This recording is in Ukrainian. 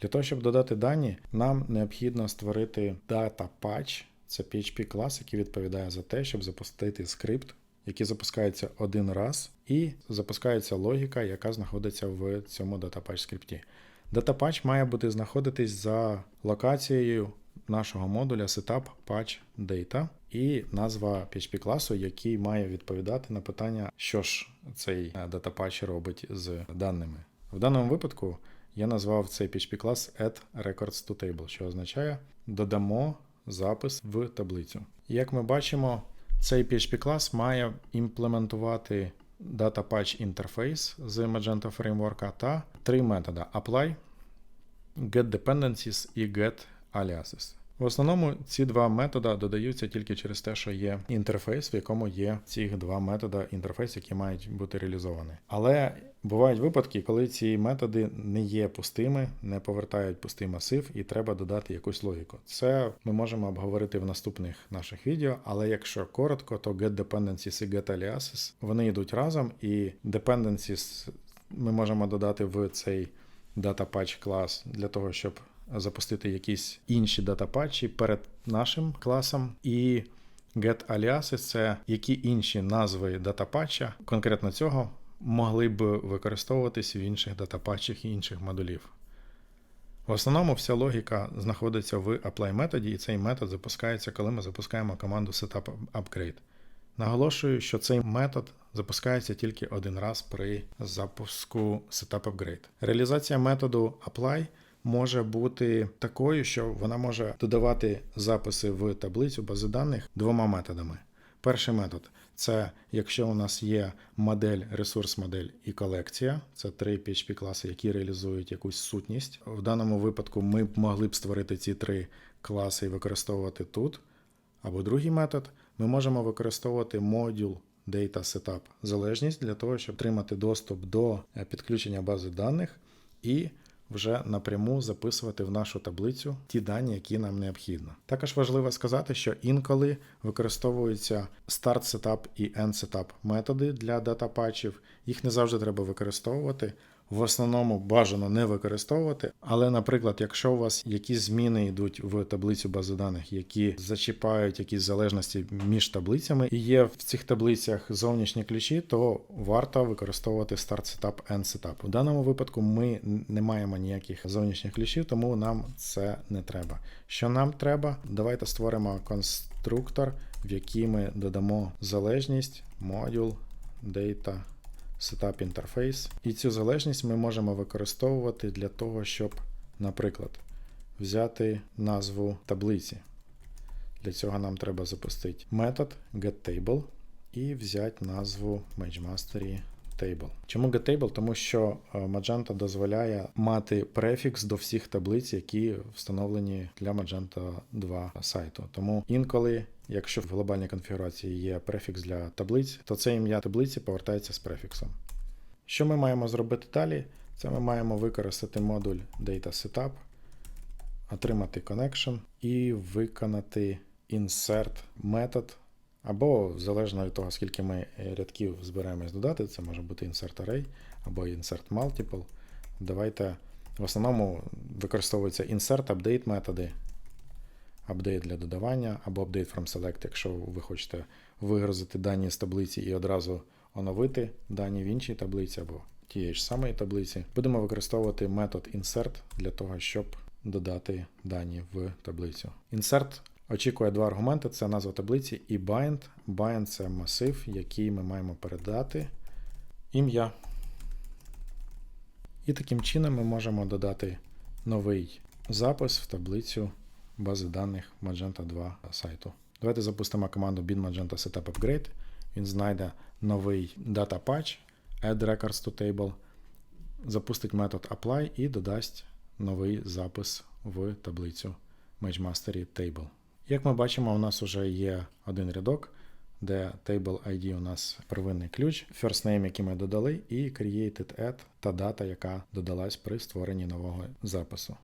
Для того, щоб додати дані, нам необхідно створити data patch. Це PHP клас, який відповідає за те, щоб запустити скрипт, який запускається один раз, і запускається логіка, яка знаходиться в цьому datapatch скрипті. Datapatch має бути знаходитись за локацією нашого модуля setup patch data і назва PHP класу, який має відповідати на питання, що ж цей е, datapatch робить з даними. В даному випадку я назвав цей PHP клас add records to table, що означає додамо запис в таблицю. Як ми бачимо, цей PHP клас має імплементувати DataPatch інтерфейс з Magento Framework та три методи apply, getDependencies і getAliases. В основному ці два методи додаються тільки через те, що є інтерфейс, в якому є ці два методи інтерфейс, які мають бути реалізовані. Але бувають випадки, коли ці методи не є пустими, не повертають пустий масив, і треба додати якусь логіку. Це ми можемо обговорити в наступних наших відео, але якщо коротко, то getDependencies і getAliases вони йдуть разом, і dependencies ми можемо додати в цей DataPatch клас для того, щоб запустити якісь інші датапатчі перед нашим класом. І getAliases – це які інші назви датапатча, конкретно цього, могли б використовуватись в інших датапатчах і інших модулів. В основному вся логіка знаходиться в apply методі, і цей метод запускається, коли ми запускаємо команду setup upgrade. Наголошую, що цей метод запускається тільки один раз при запуску setup upgrade. Реалізація методу apply може бути такою, що вона може додавати записи в таблицю бази даних двома методами. Перший метод це якщо у нас є модель, ресурс модель і колекція, це три PHP класи, які реалізують якусь сутність. В даному випадку ми б могли б створити ці три класи і використовувати тут. Або другий метод, ми можемо використовувати модуль Data Setup залежність для того, щоб отримати доступ до е, підключення бази даних і вже напряму записувати в нашу таблицю ті дані, які нам необхідно. Також важливо сказати, що інколи використовуються start setup і end setup методи для датапатчів. Їх не завжди треба використовувати. В основному бажано не використовувати, але, наприклад, якщо у вас якісь зміни йдуть в таблицю бази даних, які зачіпають якісь залежності між таблицями, і є в цих таблицях зовнішні ключі, то варто використовувати Start Setup End Setup. У даному випадку ми не маємо ніяких зовнішніх ключів, тому нам це не треба. Що нам треба? Давайте створимо конструктор, в який ми додамо залежність, модуль, data. Setup Interface. І цю залежність ми можемо використовувати для того, щоб, наприклад, взяти назву таблиці. Для цього нам треба запустити метод getTable і взяти назву MageMastery Table. Чому getTable? Тому що Magento дозволяє мати префікс до всіх таблиць, які встановлені для Magento 2 сайту. Тому інколи. Якщо в глобальній конфігурації є префікс для таблиць, то це ім'я таблиці повертається з префіксом. Що ми маємо зробити далі? Це ми маємо використати модуль Data Setup, отримати connection і виконати insert метод. Або залежно від того, скільки ми рядків збираємось додати, це може бути insert array або insert multiple. Давайте в основному використовуються insert, update методи апдейт для додавання або update from select, якщо ви хочете вигрузити дані з таблиці і одразу оновити дані в іншій таблиці або тієї ж самої таблиці. Будемо використовувати метод insert для того, щоб додати дані в таблицю. Insert очікує два аргументи: це назва таблиці і bind. Bind це масив, який ми маємо передати ім'я. І таким чином ми можемо додати новий запис в таблицю бази даних Magento 2 сайту. Давайте запустимо команду bin Magento Setup Upgrade. Він знайде новий data patch, add records to table, запустить метод apply і додасть новий запис в таблицю MageMastery Table. Як ми бачимо, у нас вже є один рядок, де table ID у нас первинний ключ, first name, який ми додали, і created add та дата, яка додалась при створенні нового запису.